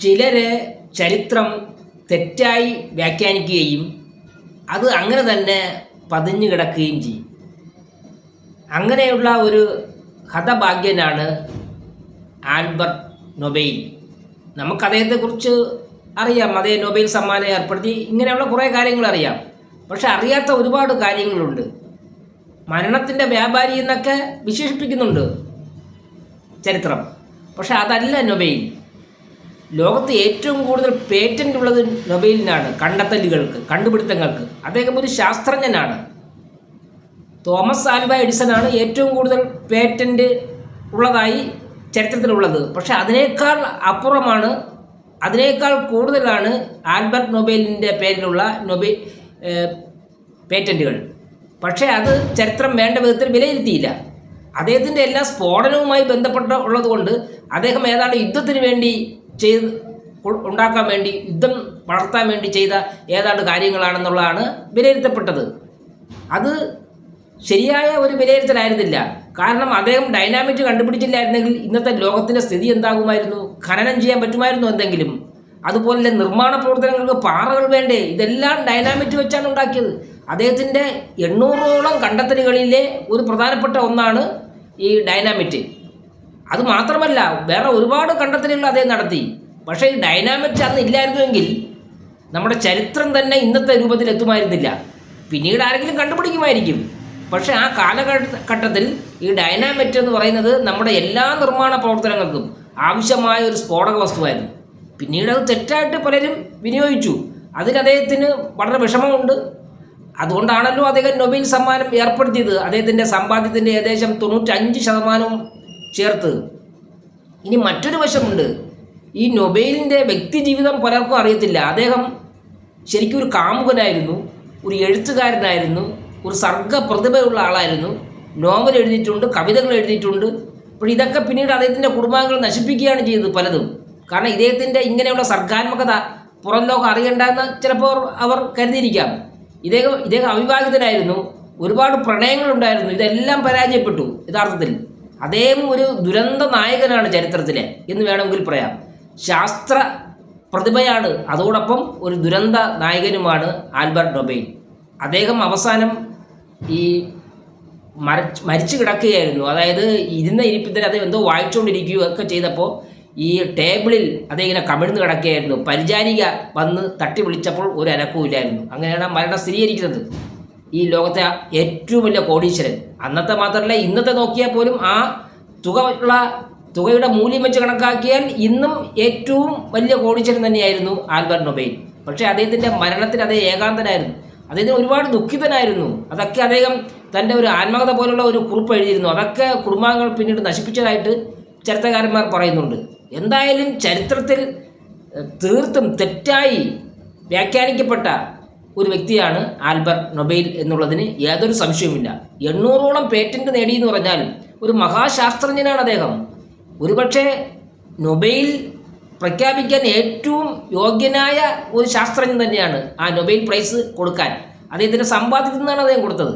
ചിലര് ചരിത്രം തെറ്റായി വ്യാഖ്യാനിക്കുകയും അത് അങ്ങനെ തന്നെ പതിഞ്ഞു കിടക്കുകയും ചെയ്യും. അങ്ങനെയുള്ള ഒരു ഹതഭാഗ്യനാണ് ആൽബർട്ട് നൊബൈൽ. നമുക്ക് അദ്ദേഹത്തെക്കുറിച്ച് അറിയാം. അതേ നൊബൈൽ സമ്മാനം ഏർപ്പെടുത്തി ഇങ്ങനെയുള്ള കുറേ കാര്യങ്ങൾ അറിയാം. പക്ഷെ അറിയാത്ത ഒരുപാട് കാര്യങ്ങളുണ്ട്. മരണത്തിന്റെ വ്യാപാരി എന്നൊക്കെ വിശേഷിപ്പിക്കുന്നുണ്ട് ചരിത്രം. പക്ഷെ അതല്ല നൊബൈൽ. ലോകത്ത് ഏറ്റവും കൂടുതൽ പേറ്റന്റ് ഉള്ളത് നൊബൈലിനാണ് കണ്ടെത്തലുകൾക്ക് കണ്ടുപിടുത്തങ്ങൾക്ക്. അദ്ദേഹം ഒരു ശാസ്ത്രജ്ഞനാണ്. തോമസ് ആൽവ എഡിസൺ ആണ് ഏറ്റവും കൂടുതൽ പേറ്റന്റ് ഉള്ളതായി ചരിത്രത്തിലുള്ളത്. പക്ഷെ അതിനേക്കാൾ അപ്പുറമാണ് അതിനേക്കാൾ കൂടുതലാണ് ആൽബർട്ട് നൊബേലിന്റെ പേരിലുള്ള നൊബേ പേറ്റന്റുകൾ പക്ഷേ അത് ചരിത്രം വേണ്ട വിധത്തിൽ വിലയിരുത്തിയില്ല. അദ്ദേഹത്തിന്റെ എല്ലാ സ്ഫോടനവുമായി ബന്ധപ്പെട്ട ഉള്ളതുകൊണ്ട് അദ്ദേഹം ഏതാണ്ട് യുദ്ധത്തിന് വേണ്ടി ചെയ്ത് ഉണ്ടാക്കാൻ വേണ്ടി യുദ്ധം വളർത്താൻ വേണ്ടി ചെയ്ത ഏതാണ്ട് കാര്യങ്ങളാണെന്നുള്ളതാണ് വിലയിരുത്തപ്പെട്ടത്. അത് ശരിയായ ഒരു വിലയിരുത്തലായിരുന്നില്ല. കാരണം അദ്ദേഹം ഡൈനാമിറ്റ് കണ്ടുപിടിച്ചില്ലായിരുന്നെങ്കിൽ ഇന്നത്തെ ലോകത്തിന്റെ സ്ഥിതി എന്താകുമായിരുന്നു? ഖനനം ചെയ്യാൻ പറ്റുമായിരുന്നു എന്തെങ്കിലും? അതുപോലെ നിർമ്മാണ പ്രവർത്തനങ്ങൾക്ക് പാറകൾ വേണ്ടേ? ഇതെല്ലാം ഡൈനാമിറ്റ് വെച്ചാണ് ഉണ്ടാക്കിയത്. അദ്ദേഹത്തിന്റെ എണ്ണൂറോളം കണ്ടെത്തലുകളിലെ ഒരു പ്രധാനപ്പെട്ട ഒന്നാണ് ഈ ഡൈനാമിറ്റ് അത് മാത്രമല്ല വേറെ ഒരുപാട് കണ്ടെത്തലുകൾ അദ്ദേഹം നടത്തി. പക്ഷേ ഈ ഡൈനാമിക്സ് അന്ന് ഇല്ലായിരുന്നുവെങ്കിൽ നമ്മുടെ ചരിത്രം തന്നെ ഇന്നത്തെ രൂപത്തിൽ എത്തുമായിരുന്നില്ല. പിന്നീട് ആരെങ്കിലും കണ്ടുപിടിക്കുമായിരിക്കും. പക്ഷേ ആ കാലഘട്ടത്തിൽ ഈ ഡൈനാമിറ്റ് എന്ന് പറയുന്നത് നമ്മുടെ എല്ലാ നിർമ്മാണ പ്രവർത്തനങ്ങൾക്കും ആവശ്യമായ ഒരു സ്ഫോടക വസ്തുവായിരുന്നു. പിന്നീട് അത് തെറ്റായിട്ട് പലരും വിനിയോഗിച്ചു. അതിൽ അദ്ദേഹത്തിന് വളരെ വിഷമമുണ്ട്. അതുകൊണ്ടാണല്ലോ അദ്ദേഹം നൊബേൽ സമ്മാനം ഏർപ്പെടുത്തിയത്. അദ്ദേഹത്തിന്റെ സമ്പാദ്യത്തിന്റെ ഏകദേശം തൊണ്ണൂറ്റഞ്ച് ശതമാനവും ചേർത്ത്. ഇനി മറ്റൊരു വശമുണ്ട്. ഈ നൊബേലിന്റെ വ്യക്തി ജീവിതം പലർക്കും അറിയത്തില്ല. അദ്ദേഹം ശരിക്കും ഒരു കാമുകനായിരുന്നു ഒരു എഴുത്തുകാരനായിരുന്നു ഒരു സർഗ പ്രതിഭയുള്ള ആളായിരുന്നു. നോവൽ എഴുതിയിട്ടുണ്ട് കവിതകൾ എഴുതിയിട്ടുണ്ട്. അപ്പോൾ ഇതൊക്കെ പിന്നീട് അദ്ദേഹത്തിന്റെ കുടുംബാംഗങ്ങൾ നശിപ്പിക്കുകയാണ് ചെയ്തത് പലതും. കാരണം ഇദ്ദേഹത്തിന്റെ ഇങ്ങനെയുള്ള സർഗാത്മകത പുറം ലോകം അറിയണ്ടെന്ന് ചിലപ്പോൾ അവർ കരുതിയിരിക്കാം. ഇദ്ദേഹം ഇദ്ദേഹം അവിവാഹിതനായിരുന്നു. ഒരുപാട് പ്രണയങ്ങളുണ്ടായിരുന്നു. ഇതെല്ലാം പരാജയപ്പെട്ടു യഥാർത്ഥത്തിൽ. അദ്ദേഹം ഒരു ദുരന്ത നായകനാണ് ചരിത്രത്തിലെ എന്ന് വേണമെങ്കിൽ പറയാം. ശാസ്ത്ര പ്രതിഭയാണ്. അതോടൊപ്പം ഒരു ദുരന്ത നായകനുമാണ് ആൽബർട്ട് ഡൊബൈൻ. അദ്ദേഹം അവസാനം ഈ മര മരിച്ചു കിടക്കുകയായിരുന്നു. അതായത് ഇരുന്ന ഇരിപ്പിൽ അദ്ദേഹം എന്തോ വായിച്ചുകൊണ്ടിരിക്കുകയൊക്കെ ചെയ്തപ്പോൾ ഈ ടേബിളിൽ അദ്ദേഹം ഇങ്ങനെ കമിഴ്ന്ന് കിടക്കുകയായിരുന്നു. പരിചാരിക വന്ന് തട്ടി വിളിച്ചപ്പോൾ ഒരു അനക്കവും ഇല്ലായിരുന്നു. അങ്ങനെയാണ് മരണം സ്ഥിരീകരിക്കുന്നത്. ഈ ലോകത്തെ ഏറ്റവും വലിയ കോടീശ്വരൻ. അന്നത്തെ മാത്രമല്ല ഇന്നത്തെ നോക്കിയാൽ പോലും ആ തുക ഉള്ള തുകയുടെ മൂല്യം വെച്ച് കണക്കാക്കിയാൽ ഇന്നും ഏറ്റവും വലിയ കോടീശ്വരൻ തന്നെയായിരുന്നു ആൽബർട്ട് നൊബൈൻ പക്ഷേ അദ്ദേഹത്തിന്റെ മരണത്തിൽ അദ്ദേഹം ഏകാന്തനായിരുന്നു. അദ്ദേഹത്തിന് ഒരുപാട് ദുഃഖിതനായിരുന്നു. അതൊക്കെ അദ്ദേഹം തന്റെ ഒരു ആത്മകഥ പോലുള്ള ഒരു കുറിപ്പ് എഴുതിയിരുന്നു. അതൊക്കെ കുടുംബാംഗങ്ങൾ പിന്നീട് നശിപ്പിച്ചതായിട്ട് ചരിത്രകാരന്മാർ പറയുന്നുണ്ട്. എന്തായാലും ചരിത്രത്തിൽ തീർത്തും തെറ്റായി വ്യാഖ്യാനിക്കപ്പെട്ട ഒരു വ്യക്തിയാണ് ആൽബർട്ട് നൊബൈൽ എന്നുള്ളതിന് യാതൊരു സംശയവുമില്ല. എണ്ണൂറോളം പേറ്റന്റ് എന്ന് പറഞ്ഞാൽ ഒരു മഹാശാസ്ത്രജ്ഞനാണ് അദ്ദേഹം. ഒരുപക്ഷെ നൊബൈൽ പ്രഖ്യാപിക്കാൻ ഏറ്റവും യോഗ്യനായ ഒരു ശാസ്ത്രജ്ഞൻ തന്നെയാണ് ആ നൊബൈൽ പ്രൈസ് കൊടുക്കാൻ. അദ്ദേഹത്തിന്റെ സമ്പാദ്യത്തിൽ നിന്നാണ് അദ്ദേഹം കൊടുത്തത്.